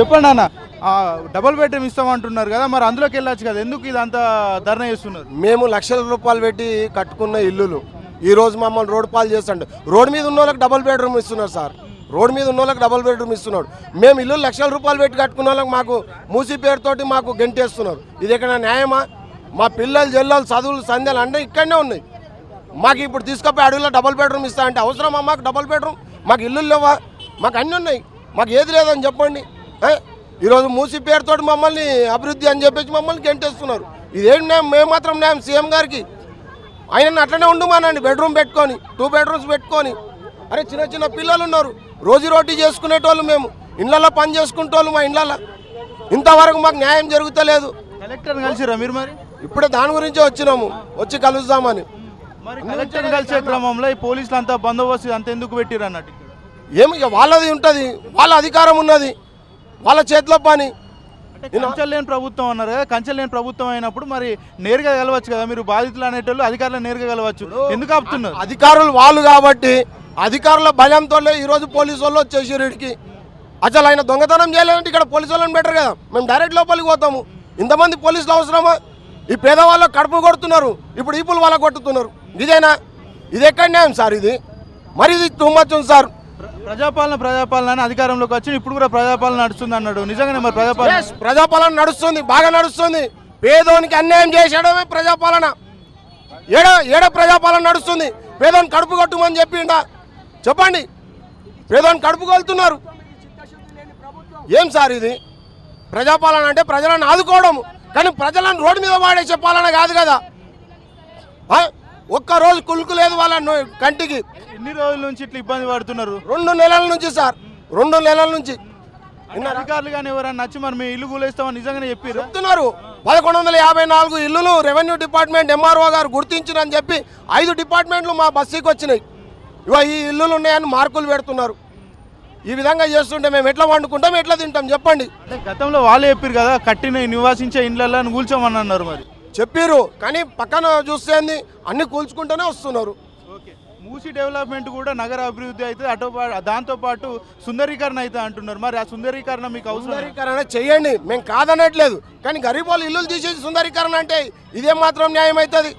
చెప్పండి అన్న. Double bedroom ఇస్తామంటున్నారు కదా మరి అందులోకి వెళ్ళొచ్చు కదా. ఎందుకు ఇదంతా ధర్నా చేస్తున్నారు? మేము లక్షల రూపాయలు పెట్టి కట్టుకున్న ఇల్లులు. ఈ రోజు మమ్మల్ని రోడ్డు పాలు చేస్తుండే. రోడ్డు మీద ఉన్న వాళ్ళకి డబుల్ బెడ్రూమ్ ఇస్తున్నారు సార్. రోడ్డు మీద ఉన్న వాళ్ళకి డబుల్ బెడ్రూమ్ ఇస్తున్నాడు. మేము ఇల్లు లక్షల రూపాయలు పెట్టి కట్టుకున్న వాళ్ళకి మాకు మూసి పేరుతోటి మాకు గెంటేస్తున్నారు. ఇది ఎక్కడ న్యాయమా? మా పిల్లలు జల్లలు చదువులు సంధ్యలు అంటే ఇక్కడనే ఉన్నాయి. మాకు ఇప్పుడు తీసుకపోయి అడవిలో డబుల్ బెడ్రూమ్ ఇస్తా అంటే అవసరమా మాకు డబుల్ బెడ్రూమ్ మాకు ఇల్లు లేవా? మాకు అన్నీ ఉన్నాయి. మాకు ఏది లేదని చెప్పండి. ఈరోజు మూసి పేరుతోటి మమ్మల్ని అభివృద్ధి అని చెప్పేసి మమ్మల్ని గెంటేస్తున్నారు. ఇదేం న్యాయం? మేము మాత్రం న్యాయం సీఎం గారికి. ఆయన అట్లనే ఉండమానండి బెడ్రూమ్ పెట్టుకొని టూ బెడ్రూమ్స్ పెట్టుకొని. అరే చిన్న చిన్న పిల్లలు ఉన్నారు. రోజు రోటీ చేసుకునేటోళ్ళు మేము. ఇళ్ళల్లో పని చేసుకుంటోళ్ళు మా ఇళ్ళల్లో ఇంతవరకు మాకు న్యాయం జరుగుతలేదు. కలెక్టర్ని కలిసిరా మీరు మరి? ఇప్పుడే దాని గురించే వచ్చినాము. వచ్చి కలుద్దామని. మరి కలెక్టర్ కలిసే క్రమంలో ఈ పోలీసులు అంతా బందోబస్తు అంత ఎందుకు పెట్టిరు అన్నట్టు? ఏమి వాళ్ళది ఉంటుంది. వాళ్ళ అధికారం ఉన్నది. వాళ్ళ చేతిలో పని. అంటే కంచెలు లేని ప్రభుత్వం అన్నారు కదా కంచెలు లేని ప్రభుత్వం అయినప్పుడు మరి నేరుగా కలవచ్చు కదా మీరు బాధితులు అనేటోళ్ళు అధికారులు నేరుగా కలవచ్చు. ఎందుకు ఆపుతున్నారు? అధికారులు వాళ్ళు కాబట్టి అధికారుల భయంతో ఈరోజు పోలీసు వాళ్ళు వచ్చేసారు ఇడికి. అసలు ఆయన దొంగతనం చేయాలంటే ఇక్కడ పోలీసు వాళ్ళని బెటర్ కదా. మేము డైరెక్ట్ లోపలికి పోతాము. ఇంతమంది పోలీసులు అవసరమా? ఈ పేదవాళ్ళకి కడుపు కొడుతున్నారు. ఇప్పుడు ఈపులు వాళ్ళకి కొట్టుతున్నారు. ఇదేనా? ఇది ఎక్కడ న్యాయం సార్ ఇది? మరి ఇది ఉంది సార్. ప్రజాపాలన ప్రజాపాలన అని అధికారంలోకి వచ్చి ఇప్పుడు కూడా ప్రజాపాలన నడుస్తుంది అన్నాడు. నిజంగానే మరి ప్రజాపాలన ప్రజాపాలన నడుస్తుంది బాగా నడుస్తుంది. పేదోనికి అన్యాయం చేసేయడమే ప్రజాపాలన. ఏడ ఏడ ప్రజాపాలన నడుస్తుంది? పేదోని కడుపు కొట్టుమని చెప్పిండా? చెప్పండి. పేదోని కడుపు కొలుతున్నారు. ఏం సార్ ఇది? ప్రజాపాలన అంటే ప్రజలను ఆదుకోవడం కానీ ప్రజలను రోడ్డు మీద వాడేసే పాలన కాదు కదా. ఆ? ఒక్క రోజు కులుకు లేదు వాళ్ళ కంటికి. ఎన్ని రోజుల నుంచి ఇట్లా ఇబ్బంది పడుతున్నారు? రెండు నెలల నుంచి సార్. రెండు నెలల నుంచి. అధికారులు కానీ ఎవరైనా నచ్చి మరి మేము ఇల్లు కూలేస్తామని నిజంగానే చెప్పారు చెప్తున్నారు. పదకొండు వందల యాభై నాలుగు ఇల్లులు రెవెన్యూ డిపార్ట్మెంట్ ఎంఆర్ఓ గారు గుర్తించినని చెప్పి ఐదు డిపార్ట్మెంట్లు మా బస్సుకి వచ్చినాయి. ఇవ ఈ ఇల్లులు ఉన్నాయని మార్కులు పెడుతున్నారు. ఈ విధంగా చేస్తుంటే మేము ఎట్లా వండుకుంటాం ఎట్లా తింటాం? చెప్పండి. గతంలో వాళ్ళే చెప్పారు కదా కట్టిన నివాసించే ఇండ్లలో కూల్చోమని అన్నారు మరి. చెప్పిర్రు కానీ పక్కన చూస్తే అన్ని కూల్చుకుంటూనే వస్తున్నారు. ఓకే. మూసీ డెవలప్మెంట్ కూడా నగర అభివృద్ధి అయితే అటు పా- దాంతో పాటు సుందరీకరణ అయితే అంటున్నారు. మరి ఆ సుందరీకరణ మీకు అవసరం సుందరీకరణ చెయ్యండి మేము కాదనట్లేదు. కానీ గరీబ్ వాళ్ళు ఇల్లులు తీసేసి సుందరీకరణ అంటే ఇదేం మాత్రం న్యాయం అవుతుంది